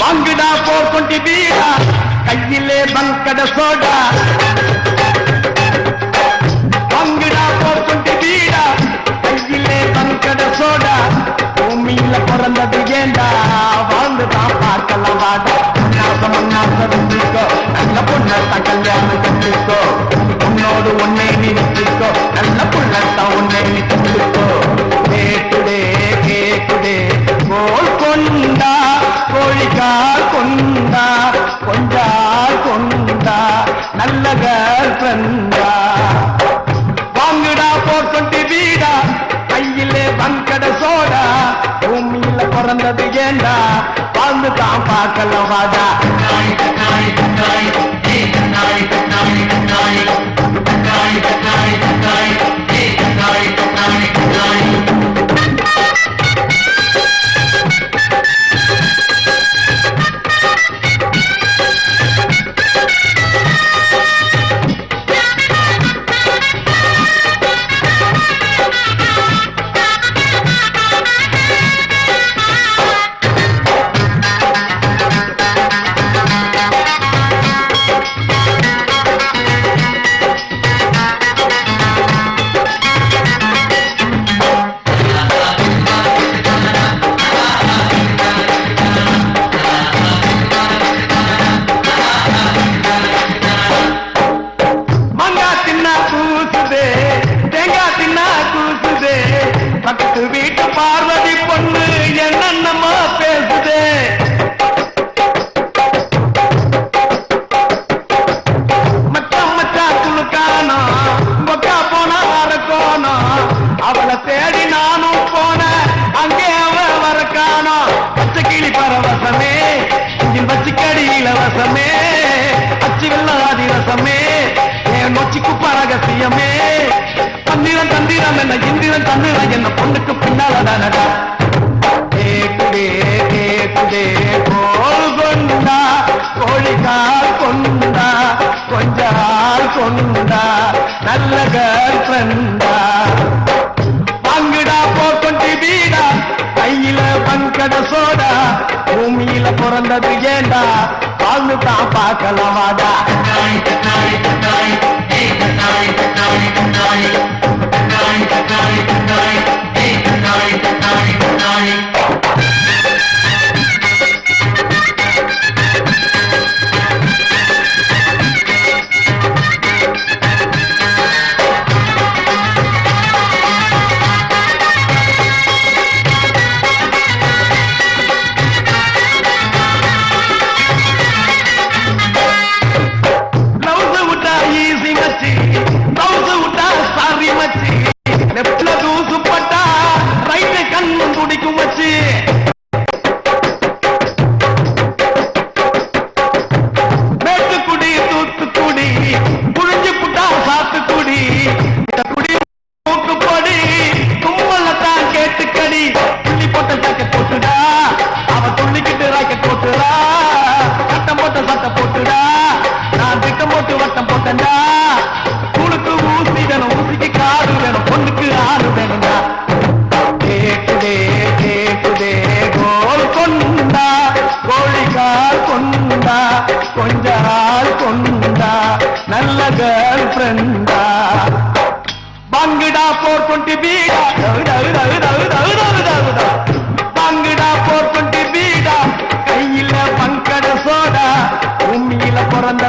வாங்குடா போர் கொண்டு வீடா கையிலே பங்கட சோடா. வாங்குடா போர் கொண்டு வீடா கையிலே பங்கட சோடா. பூமியில பிறந்தது ஏண்டா? வாழ்ந்துதான் பார்க்கலாம் வாடா. உன்னாசம் உன்னாசம் நல்ல பொண்ணத்தான் கல்யாணம் கட்டிக்கோ. உன்னோடு உன்னை நினைச்சுக்கோ நல்ல புள்ளத்தான் உன்னை நினைச்சுக்கோ நல்ல கேர்ள் ஃப்ரெண்டா வாங்குடா போர் கொண்டு வீடா. கையிலே பங்கட சோடா. பூமியில பிறந்தது ஏண்டா? வாழ்ந்து தான் பார்க்கலாம் வாடா நொச்சிக்கு தந்திரம் தந்திரம் என்ன? இந்திரன் தந்திரம் என்ன பொண்ணுக்கு பின்னால தானடா. கேக்குதே கேக்குதே. கோல் கொண்டா கோழிக்கால் கொண்டா கொஞ்சால் கொண்டா நல்ல கேர்ள் ஃப்ரெண்டா வாங்குடா போர் வீடா. கையில பங்கட சோடா. பூமியில பிறந்தது ஏண்டா? வாழ்ந்து தான் கண்ணாடி கண்ணாடி கண்ணாடி comigo assim. கேர்ள் ஃப்ரெண்டா பங்குடா போர் டுவெண்ட்டி பீடா பங்குடா போர் டுவெண்ட்டி பீடா கையில பங்கட சோடா. பூமியில பிறந்த